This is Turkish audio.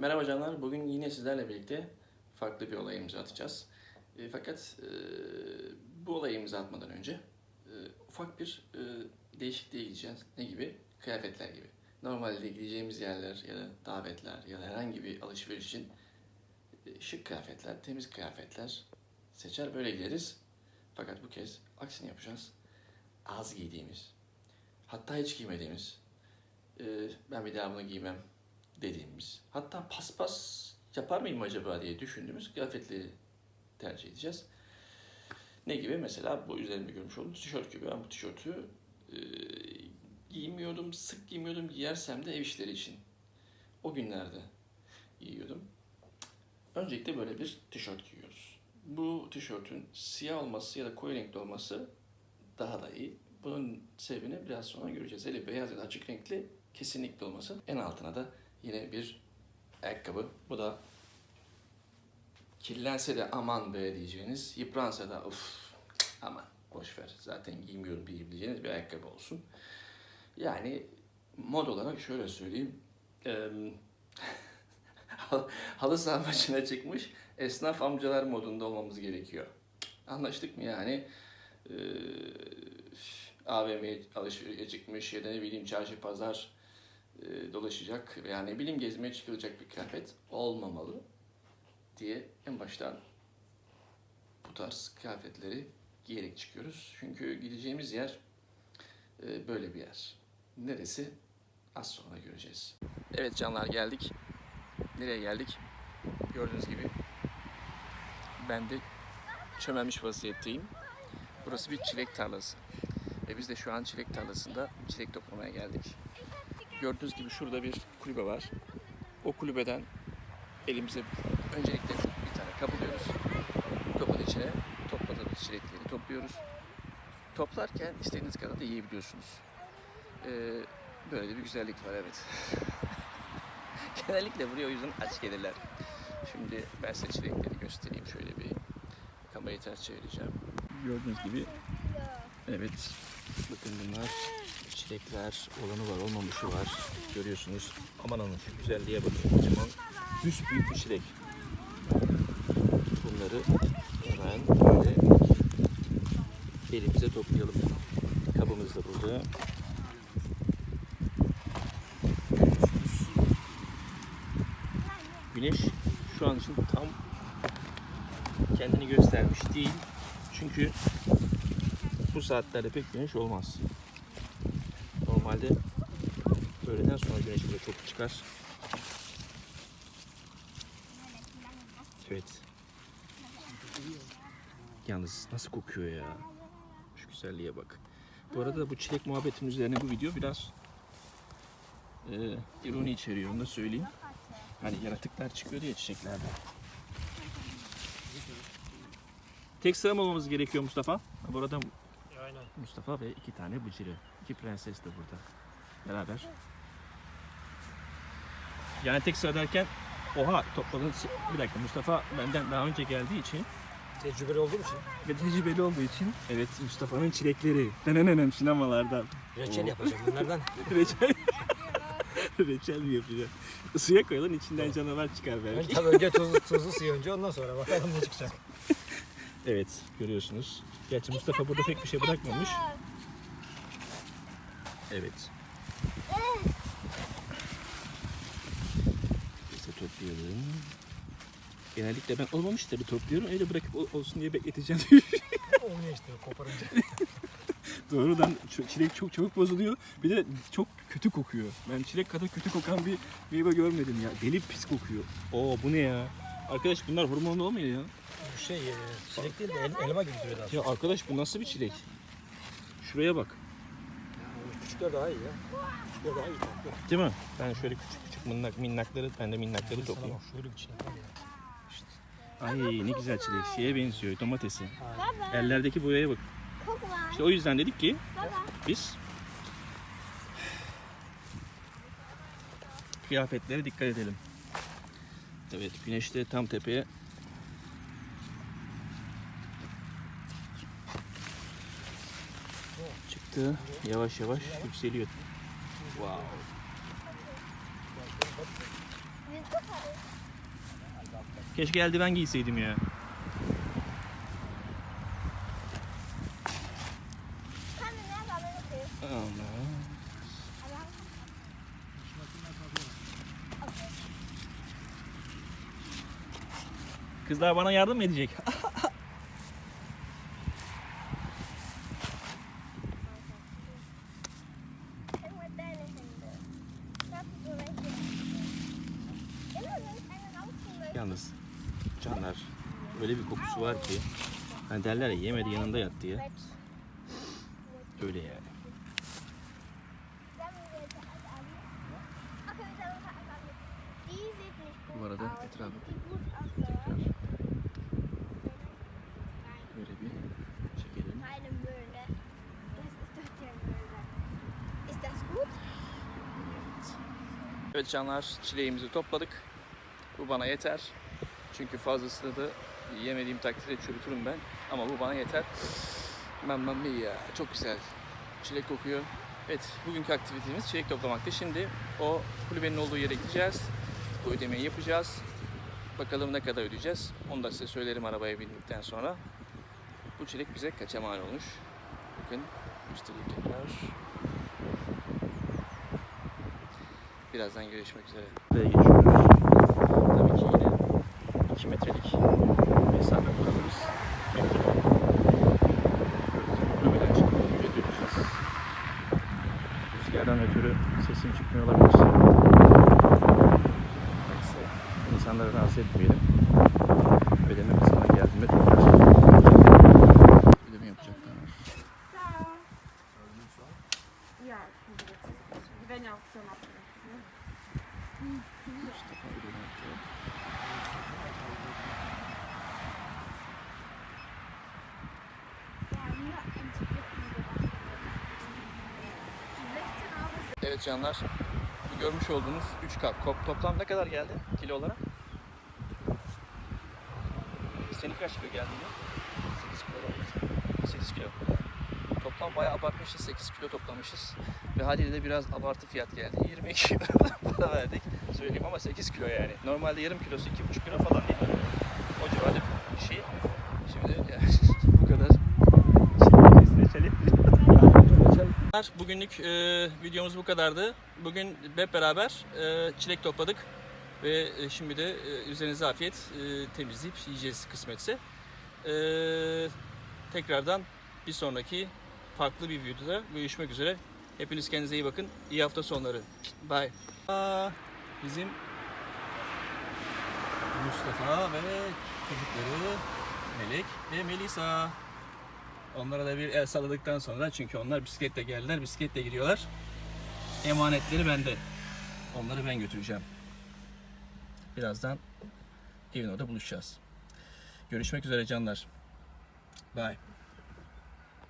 Merhaba canlar. Bugün yine sizlerle birlikte farklı bir olaya imza atacağız. E, fakat e, bu olaya imza atmadan önce e, ufak bir e, değişikliğe gideceğiz. Ne gibi? Kıyafetler gibi. Normalde gideceğimiz yerler ya da davetler ya da herhangi bir alışveriş için e, şık kıyafetler, temiz kıyafetler seçer böyle gideriz. Fakat bu kez aksini yapacağız. Az giydiğimiz, hatta hiç giymediğimiz, e, ben bir daha bunu giymem dediğimiz, hatta paspas yapar mıyım acaba diye düşündüğümüz kıyafetleri tercih edeceğiz. Ne gibi? Mesela bu üzerimde görmüş olduğunuz tişört gibi. Ben bu tişörtü e, giymiyordum, sık giymiyordum. Giyersem de ev işleri için. O günlerde giyiyordum. Öncelikle böyle bir tişört giyiyoruz. Bu tişörtün siyah olması ya da koyu renkli olması daha da iyi. Bunun sebebini biraz sonra göreceğiz. Hele beyaz ya da açık renkli kesinlikle olmasın. En altına da yine bir ayakkabı. Bu da kirlense de aman be diyeceğiniz, yıpransa da uf aman boş zaten giymiyorum diyebileceğiniz bir ayakkabı olsun. Yani mod olarak şöyle söyleyeyim. eee, halı saha maçına çıkmış esnaf amcalar modunda olmamız gerekiyor. Anlaştık mı yani? Eee AVM'ye alışverişe çıkmış ya da ne bileyim çarşı pazar e, dolaşacak veya ne bileyim gezmeye çıkılacak bir kıyafet olmamalı diye en baştan bu tarz kıyafetleri giyerek çıkıyoruz. Çünkü gideceğimiz yer e, böyle bir yer. Neresi? Az sonra göreceğiz. Evet canlar geldik. Nereye geldik? Gördüğünüz gibi ben de çömelmiş vaziyetteyim. Burası bir çilek tarlası. Ve biz de şu an çilek tarlasında çilek toplamaya geldik. Gördüğünüz gibi şurada bir kulübe var. O kulübeden elimize öncelikle bir tane kap alıyoruz. Kabın içine topladığımız çilekleri topluyoruz. Toplarken istediğiniz kadar da yiyebiliyorsunuz. Ee, böyle de bir güzellik var evet. Genellikle buraya o yüzden aç gelirler. Şimdi ben size çilekleri göstereyim. Şöyle bir kamerayı ters çevireceğim. Gördüğünüz gibi evet bakın bunlar çilekler olanı var olmamışı var. Görüyorsunuz. Aman aman şu güzelliğe bakın. Kocaman büyük bir çilek. Bunları hemen böyle elimize toplayalım. Kabımız da burada. Güneş şu an için tam kendini göstermiş değil. Çünkü bu saatlerde pek güneş olmaz. Normalde öğleden sonra güneş böyle çok çıkar. Evet. Yalnız nasıl kokuyor ya. Şu güzelliğe bak. Bu arada bu çilek muhabbetinin üzerine bu video biraz e, ironi içeriyor onu da söyleyeyim. Hani yaratıklar çıkıyor diye çiçeklerde. Tek sıra mı olmamız gerekiyor Mustafa? Bu arada Aynen. Mustafa ve iki tane bıcırı. İki prenses de burada. Beraber. Yani tek sıra derken oha topladığınız bir dakika Mustafa benden daha önce geldiği için Tecrübeli olduğum için ve tecrübeli olduğu için evet Mustafa'nın çilekleri. Denenenem sinemalarda. reçel Oo. yapacağım bunlardan. Reçel. Reçel mi yapacağız? Suya koyalım içinden canavar çıkar belki. tabii önce tuzlu, tuzlu suyu önce ondan sonra bakalım ne çıkacak. Evet görüyorsunuz. Gerçi Mustafa burada pek bir şey bırakmamış. Evet. Biz de toplayalım. Genellikle ben olmamış tabii topluyorum. Öyle bırakıp ol- olsun diye bekleteceğim. Olmuyor işte koparınca. Doğrudan ç- çilek çok çabuk bozuluyor. Bir de çok kötü kokuyor. Ben çilek kadar kötü kokan bir meyve görmedim ya. Deli pis kokuyor. Oo bu ne ya? Arkadaş bunlar hormonlu olmuyor ya. Bu şey e, çilek değil de el- elma gibi duruyor daha Ya arkadaş bu nasıl bir çilek? Şuraya bak. Bu Küçükler daha iyi ya. Küçükler daha iyi. tatlı. Değil mi? Ben şöyle küçük küçük minnak, minnakları, ben de minnakları Sana toplayayım. bak şöyle bir çilek var ya. Ay ne güzel çilek. Şeye benziyor, domatesi. Ellerdeki boyaya bak. Var. İşte o yüzden dedik ki Baba. biz kıyafetlere dikkat edelim. Evet, güneş de tam tepeye çıktı. Yavaş yavaş yükseliyor. Wow. Keşke eldiven giyseydim ya. Kızlar bana yardım mı edecek? Yalnız canlar öyle bir kokusu var ki hani derler ya yemedi yanında yat diye. Öyle yani. Bu arada etrafı tekrar böyle bir çekelim. Evet canlar çileğimizi topladık. Bu bana yeter. Çünkü fazlasını da yemediğim takdirde çürütürüm ben. Ama bu bana yeter. Mamma mia. Çok güzel. Çilek kokuyor. Evet bugünkü aktivitemiz çilek toplamaktı. Şimdi o kulübenin olduğu yere gideceğiz. Bu ödemeyi yapacağız. Bakalım ne kadar ödeyeceğiz. Onu da size söylerim arabaya bindikten sonra. Bu çilek bize kaça mal olmuş. Bakın göstereyim tekrar. Birazdan görüşmek üzere. Buraya geçiyoruz. Tabii ki yine 2 metrelik etmeyelim. Ödeme kısmına geldiğinde tekrar Ödeme yapacaklar. Ja, ich bin wieder zusammen. Die werden ja auch zusammen abgerechnet. Ne? Mustafa ödeme yaptı. Ja, nur ein Ticket. 16 Euro. Evet canlar, görmüş olduğunuz 3 kap toplam ne kadar geldi kilo olarak? Senin kaç kilo geldi ya? 8 kilo var. 8 kilo. Toplam bayağı abartmışız, 8 kilo toplamışız. Ve haliyle de biraz abartı fiyat geldi. 22 kilo para verdik. Söyleyeyim ama 8 kilo yani. Normalde yarım kilosu 2,5 kilo falan değil mi? O civarda bir şey. Şimdi yani bu kadar. Bugünlük e, videomuz bu kadardı. Bugün hep beraber e, çilek topladık ve e, şimdi de e, üzerinize afiyet e, temizleyip yiyeceğiz kısmetse. Tekrardan bir sonraki farklı bir videoda görüşmek üzere. Hepiniz kendinize iyi bakın. İyi hafta sonları. Bye. Bizim Mustafa ve çocukları Melek ve Melisa. Onlara da bir el salladıktan sonra çünkü onlar bisikletle geldiler, bisikletle gidiyorlar. Emanetleri bende. Onları ben götüreceğim. Birazdan evin orada buluşacağız. Görüşmek üzere canlar. Bye.